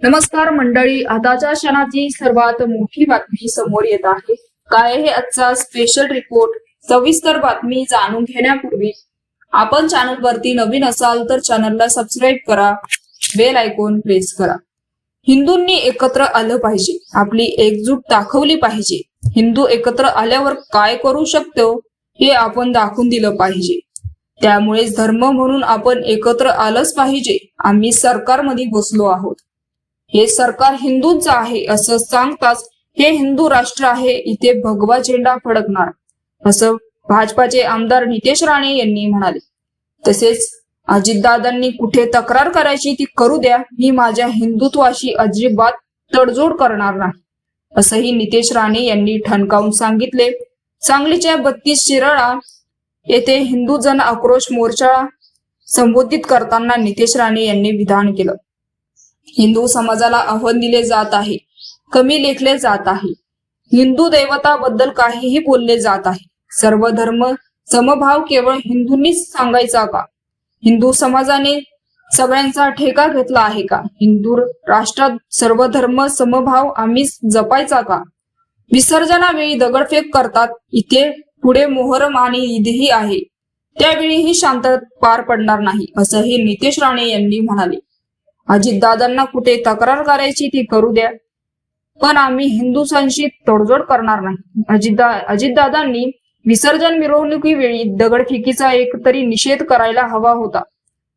नमस्कार मंडळी आताच्या क्षणाची सर्वात मोठी बातमी समोर येत आहे. काय हे आजचा स्पेशल रिपोर्ट सविस्तर बातमी जाणून घेण्यापूर्वी आपण चॅनल वरती नवीन असाल तर चॅनलला सबस्क्राईब करा बेल आयकॉन प्रेस करा. हिंदूंनी एकत्र आलं पाहिजे आपली एकजूट दाखवली पाहिजे. हिंदू एकत्र आल्यावर काय करू शकतो हे आपण दाखवून दिलं पाहिजे. त्यामुळेच धर्म म्हणून आपण एकत्र आलंच पाहिजे. आम्ही सरकारमध्ये बसलो आहोत. हे सरकार हिंदूंचं आहे असं सांगताच हे हिंदू राष्ट्र आहे इथे भगवा झेंडा फडकणार. असं भाजपाचे आमदार नितेश राणे यांनी म्हणाले. तसेच अजितदादांनी कुठे तक्रार करायची ती करू द्या मी माझ्या हिंदुत्वाशी अजिबात तडजोड करणार नाही. असंही नितेश राणे यांनी ठणकावून सांगितले. सांगलीच्या बत्तीस शिराळा येथे हिंदू जन आक्रोश मोर्चा संबोधित करताना नितेश राणे यांनी विधान केलं. हिंदू समाजाला आव्हान दिले जात आहे. कमी लेखले जात आहे. हिंदू देवताबद्दल काहीही बोलले जात आहे. सर्व धर्म समभाव केवळ हिंदूंनीच सांगायचा का? हिंदू समाजाने सगळ्यांचा ठेका घेतला आहे का? हिंदू राष्ट्रात सर्व धर्म समभाव आम्ही जपायचा का? विसर्जनावेळी दगडफेक करतात. इथे पुढे मोहरम आणि ईदही आहे. त्यावेळीही शांतता पार पडणार नाही असंही नितेश राणे यांनी म्हणाले. अजितदादांना कुठे तक्रार करायची ती करू द्या. पण आम्ही हिंदुसांशी तडजोड करणार नाही. अजितदा अजितदादांनी विसर्जन मिरवणुकीवेळी दगडफेकीचा एक तरी निषेध करायला हवा होता.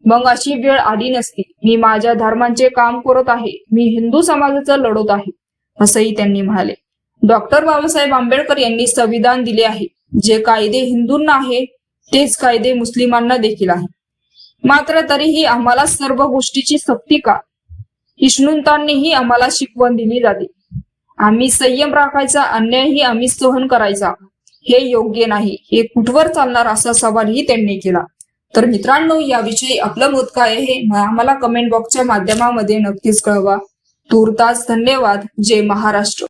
मग अशी वेळ आली नसती. मी माझ्या धर्मांचे काम करत आहे. मी हिंदू समाजाचं लढत आहे असंही त्यांनी म्हणाले. डॉक्टर बाबासाहेब आंबेडकर यांनी संविधान दिले आहे. जे कायदे हिंदूंना आहे तेच कायदे मुस्लिमांना देखील आहे. मात्र तरीही आम्हाला सर्व गोष्टीची सक्ती का? इष्णुंतांनीही आम्हाला शिकवण दिली जाते. आम्ही संयम राखायचा अन्यायही आम्ही सहन करायचा. हे योग्य नाही. हे कुठवर चालणार असा सवालही त्यांनी केला. तर मित्रांनो याविषयी आपलं मत काय आहे? आम्हाला कमेंट बॉक्सच्या माध्यमामध्ये नक्कीच कळवा. तूर्तास धन्यवाद. जय महाराष्ट्र.